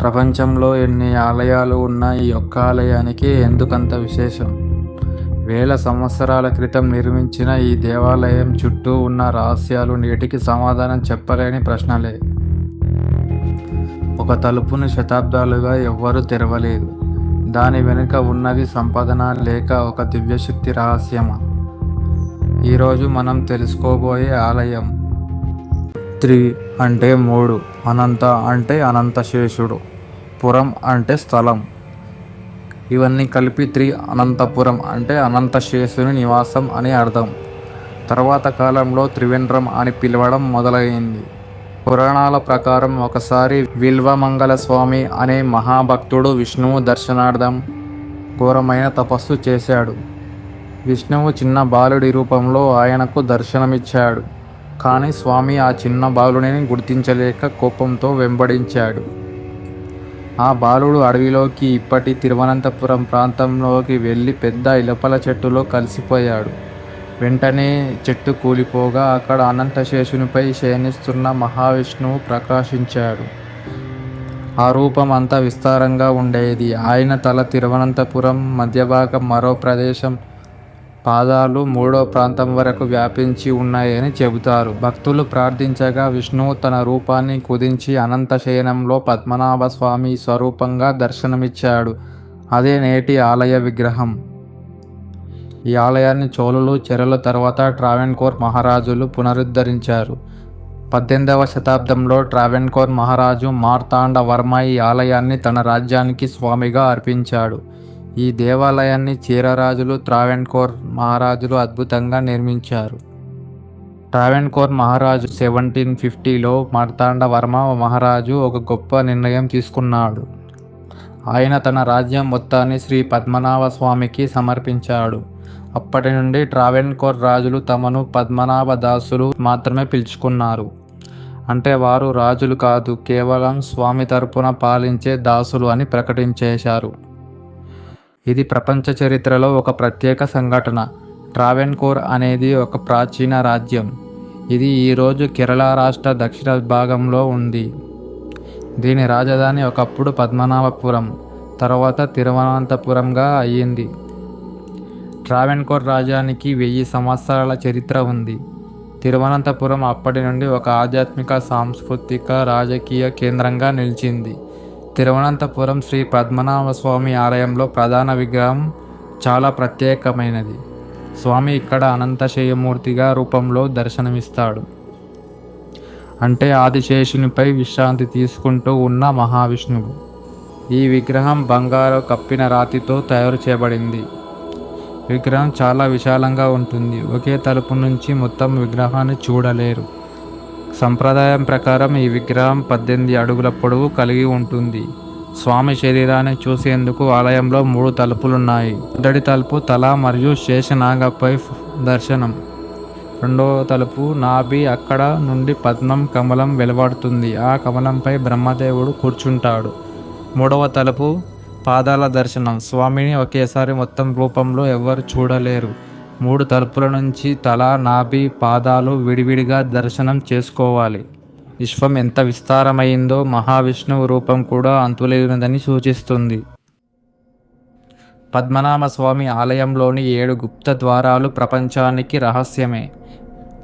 ప్రపంచంలో ఎన్ని ఆలయాలు ఉన్న ఈ ఒక్క ఆలయానికి ఎందుకంత విశేషం? వేల సంవత్సరాల క్రితం నిర్మించిన ఈ దేవాలయం చుట్టూ ఉన్న రహస్యాలు నేటికి సమాధానం చెప్పలేని ప్రశ్నలే. ఒక తలుపును శతాబ్దాలుగా ఎవ్వరూ తెరవలేదు. దాని వెనుక ఉన్నది సంపాదన లేక ఒక దివ్యశక్తి రహస్యమా? ఈరోజు మనం తెలుసుకోబోయే ఆలయం త్రి అంటే మూడు అనంత అంటే అనంతశేషుడు పురం అంటే స్థలం. ఇవన్నీ కలిపి త్రి అనంతపురం అంటే అనంతశేషుని నివాసం అని అర్థం. తర్వాత కాలంలో త్రివేంద్రం అని పిలవడం మొదలైంది. పురాణాల ప్రకారం ఒకసారి విల్వమంగళ స్వామి అనే మహాభక్తుడు విష్ణువు దర్శనార్థం ఘోరమైన తపస్సు చేశాడు. విష్ణువు చిన్న బాలుడి రూపంలో ఆయనకు దర్శనమిచ్చాడు. కానీ స్వామి ఆ చిన్న బాలుడిని గుర్తించలేక కోపంతో వెంబడించాడు. ఆ బాలుడు అడవిలోకి ఇప్పటి తిరువనంతపురం ప్రాంతంలోకి వెళ్ళి పెద్ద ఇలపల చెట్టులో కలిసిపోయాడు. వెంటనే చెట్టు కూలిపోగా అక్కడ అనంతశేషునిపై శయనిస్తున్న మహావిష్ణువు ప్రకాశించాడు. ఆ రూపం అంతా విస్తారంగా ఉండేది. ఆయన తల తిరువనంతపురం మధ్యభాగం మరో ప్రదేశం పాదాలు మూడో ప్రాంతం వరకు వ్యాపించి ఉన్నాయని చెబుతారు. భక్తులు ప్రార్థించగా విష్ణువు తన రూపాన్ని కుదించి అనంత శయనంలో పద్మనాభ స్వామి స్వరూపంగా దర్శనమిచ్చాడు. అదే నేటి ఆలయ విగ్రహం. ఈ ఆలయాన్ని చోళులు చెరల తర్వాత ట్రావెన్కోర్ మహారాజులు పునరుద్ధరించారు. పద్దెనిమిదవ శతాబ్దంలో ట్రావెన్కోర్ మహారాజు మార్తాండ వర్మ ఈ ఆలయాన్ని తన రాజ్యానికి స్వామిగా అర్పించాడు. ఈ దేవాలయాన్ని చీరరాజులు త్రావెన్కోర్ మహారాజులు అద్భుతంగా నిర్మించారు. ట్రావెన్కోర్ మహారాజు సెవెంటీన్ ఫిఫ్టీలో మార్తాండ వర్మ మహారాజు ఒక గొప్ప నిర్ణయం తీసుకున్నాడు. ఆయన తన రాజ్యం మొత్తాన్ని శ్రీ పద్మనాభ స్వామికి సమర్పించాడు. అప్పటి నుండి ట్రావెన్కోర్ రాజులు తమను పద్మనాభ దాసులు మాత్రమే పిలుచుకున్నారు. అంటే వారు రాజులు కాదు కేవలం స్వామి తరపున పాలించే దాసులు అని ప్రకటించేశారు. ఇది ప్రపంచ చరిత్రలో ఒక ప్రత్యేక సంఘటన. ట్రావెన్కోర్ అనేది ఒక ప్రాచీన రాజ్యం. ఇది ఈరోజు కేరళ రాష్ట్ర దక్షిణ భాగంలో ఉంది. దీని రాజధాని ఒకప్పుడు పద్మనాభపురం తర్వాత తిరువనంతపురంగా అయ్యింది. ట్రావెన్కోర్ రాజ్యానికి వెయ్యి సంవత్సరాల చరిత్ర ఉంది. తిరువనంతపురం అప్పటి నుండి ఒక ఆధ్యాత్మిక సాంస్కృతిక రాజకీయ కేంద్రంగా నిలిచింది. తిరువనంతపురం శ్రీ పద్మనాభ స్వామి ఆలయంలో ప్రధాన విగ్రహం చాలా ప్రత్యేకమైనది. స్వామి ఇక్కడ అనంతశయమూర్తిగా రూపంలో దర్శనమిస్తాడు. అంటే ఆదిశేషునిపై విశ్రాంతి తీసుకుంటూ ఉన్న మహావిష్ణువు. ఈ విగ్రహం బంగారు కప్పిన రాతితో తయారు చేయబడింది. విగ్రహం చాలా విశాలంగా ఉంటుంది. ఒకే తలుపు నుంచి మొత్తం విగ్రహాన్ని చూడలేరు. సంప్రదాయం ప్రకారం ఈ విగ్రహం పద్దెనిమిది అడుగుల పొడవు కలిగి ఉంటుంది. స్వామి శరీరాన్ని చూసేందుకు ఆలయంలో మూడు తలుపులున్నాయి. మొదటి తలుపు తల మరియు శేషనాగపై దర్శనం. రెండవ తలుపు నాభి అక్కడ నుండి పద్మం కమలం వెలువడుతుంది. ఆ కమలంపై బ్రహ్మదేవుడు కూర్చుంటాడు. మూడవ తలుపు పాదాల దర్శనం. స్వామిని ఒకేసారి మొత్తం రూపంలో ఎవ్వరు చూడలేరు. మూడు తలుపుల నుంచి తల నాభి పాదాలు విడివిడిగా దర్శనం చేసుకోవాలి. విశ్వం ఎంత విస్తారమైందో మహావిష్ణువు రూపం కూడా అంతులేనిదని సూచిస్తుంది. పద్మనాభ స్వామి ఆలయంలోని ఏడు గుప్త ద్వారాలు ప్రపంచానికి రహస్యమే.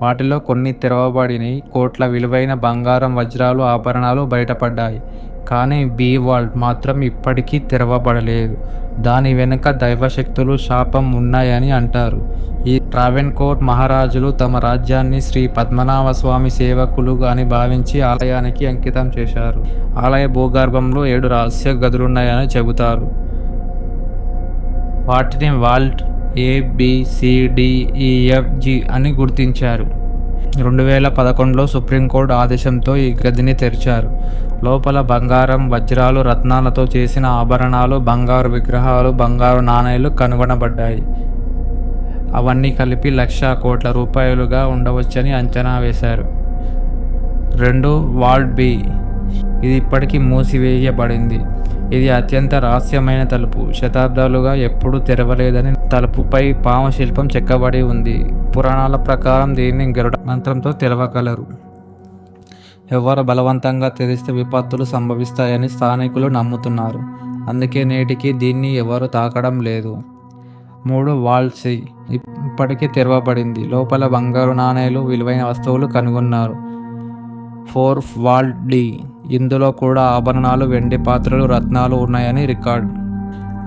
వాటిలో కొన్ని తెరవబడిని కోట్ల విలువైన బంగారం వజ్రాలు ఆభరణాలు బయటపడ్డాయి. కానీ బీ వాల్ట్ మాత్రం ఇప్పటికీ తెరవబడలేదు. దాని వెనుక దైవశక్తులు శాపం ఉన్నాయని అంటారు. ఈ ట్రావెన్కోర్ మహారాజులు తమ రాజ్యాన్ని శ్రీ పద్మనాభ స్వామి సేవకులు అని భావించి ఆలయానికి అంకితం చేశారు. ఆలయ భూగర్భంలో ఏడు రహస్య గదులున్నాయని చెబుతారు. వాటిని వాల్ట్ ఏబిసిడిఈఎఫ్జి అని గుర్తించారు. రెండు వేల పదకొండులో సుప్రీంకోర్టు ఆదేశంతో ఈ గదిని తెరిచారు. లోపల బంగారం వజ్రాలు రత్నాలతో చేసిన ఆభరణాలు బంగారు విగ్రహాలు బంగారు నాణేలు కనుగొనబడ్డాయి. అవన్నీ కలిపి లక్ష కోట్ల రూపాయలుగా ఉండవచ్చని అంచనా వేశారు. రెండు వార్డ్ బి ఇది ఇప్పటికీ మూసివేయబడింది. ఇది అత్యంత రహస్యమైన తలుపు. శతాబ్దాలుగా ఎప్పుడూ తెరవలేదని తలుపుపై పాము శిల్పం చెక్కబడి ఉంది. పురాణాల ప్రకారం దీన్ని గరుడ మంత్రంతో తెరవగలరు. ఎవరు బలవంతంగా తెరిస్తే విపత్తులు సంభవిస్తాయని స్థానికులు నమ్ముతున్నారు. అందుకే నేటికి దీన్ని ఎవరు తాకడం లేదు. మూడు వాల్సీ ఇప్పటికీ తెరవబడింది. లోపల బంగారు నాణేలు విలువైన వస్తువులు కనుగొన్నారు. ఫోర్ వాల్ డి. ఇందులో కూడా ఆభరణాలు వెండి పాత్రలు రత్నాలు ఉన్నాయని రికార్డ్.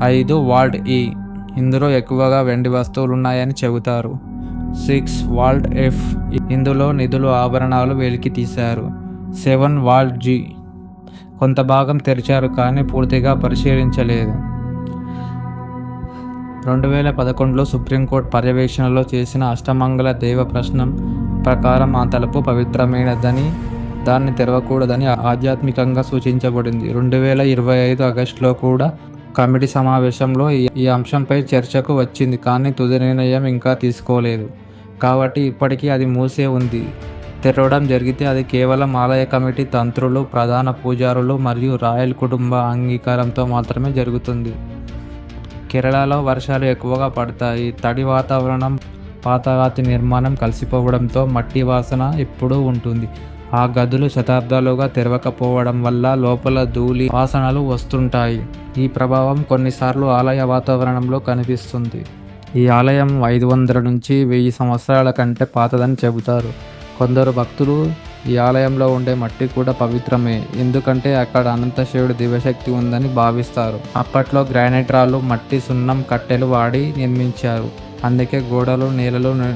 ఐదు వాల్డ్ ఈ e. ఇందులో ఎక్కువగా వెండి వస్తువులు ఉన్నాయని చెబుతారు. సిక్స్ వాల్డ్ ఎఫ్ ఇందులో నిధులు ఆభరణాలు వెలికి తీశారు. సెవెన్ వాల్డ్ జి కొంత భాగం తెరిచారు కానీ పూర్తిగా పరిశీలించలేదు. రెండు వేల పదకొండులో సుప్రీంకోర్టు పర్యవేక్షణలో చేసిన అష్టమంగళ దేవ ప్రశ్నం ప్రకారం ఆ తలుపు పవిత్రమైనదని దాన్ని తెరవకూడదని ఆధ్యాత్మికంగా సూచించబడింది. రెండు వేల ఇరవై ఐదు ఆగస్టులో కూడా కమిటీ సమావేశంలో ఈ- అంశంపై చర్చకు వచ్చింది కానీ తుది నిర్ణయం ఇంకా తీసుకోలేదు. కాబట్టి ఇప్పటికీ అది మూసే ఉంది. తెరవడం జరిగితే అది కేవలం ఆలయ కమిటీ తంత్రులు ప్రధాన పూజారులు మరియు రాయల్ కుటుంబ అంగీకారంతో మాత్రమే జరుగుతుంది. కేరళలో వర్షాలు ఎక్కువగా పడతాయి. తడి వాతావరణం పాతరాతి నిర్మాణం కలిసిపోవడంతో మట్టి వాసన ఎప్పుడూ ఉంటుంది. ఆ గదులు శతాబ్దాలుగా తెరవకపోవడం వల్ల లోపల ధూళి వాసనలు వస్తుంటాయి. ఈ ప్రభావం కొన్నిసార్లు ఆలయ వాతావరణంలో కనిపిస్తుంది. ఈ ఆలయం ఐదు వందల నుంచి వెయ్యి సంవత్సరాల కంటే పాతదని చెబుతారు. కొందరు భక్తులు ఈ ఆలయంలో ఉండే మట్టి కూడా పవిత్రమే. ఎందుకంటే అక్కడ అనంత శివుడి దివ్యశక్తి ఉందని భావిస్తారు. అప్పట్లో గ్రానైట్ రాళ్ళు మట్టి సున్నం కట్టెలు వాడి నిర్మించారు. అందుకే గోడలు నేలలు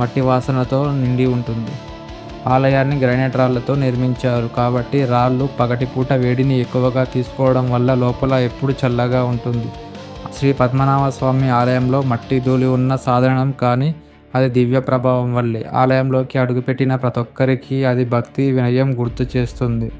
మట్టి వాసనతో నిండి ఉంటుంది. ఆలయాన్ని గ్రానైట్ రాళ్ళతో నిర్మించారు. కాబట్టి రాళ్ళు పగటిపూట వేడిని ఎక్కువగా తీసుకోవడం వల్ల లోపల ఎప్పుడు చల్లగా ఉంటుంది. శ్రీ పద్మనాభ స్వామి ఆలయంలో మట్టి ధూళి ఉన్న సాధారణం కానీ అది దివ్య ప్రభావం వల్లే. ఆలయంలోకి అడుగుపెట్టిన ప్రతి ఒక్కరికి అది భక్తి వినయం గుర్తు చేస్తుంది.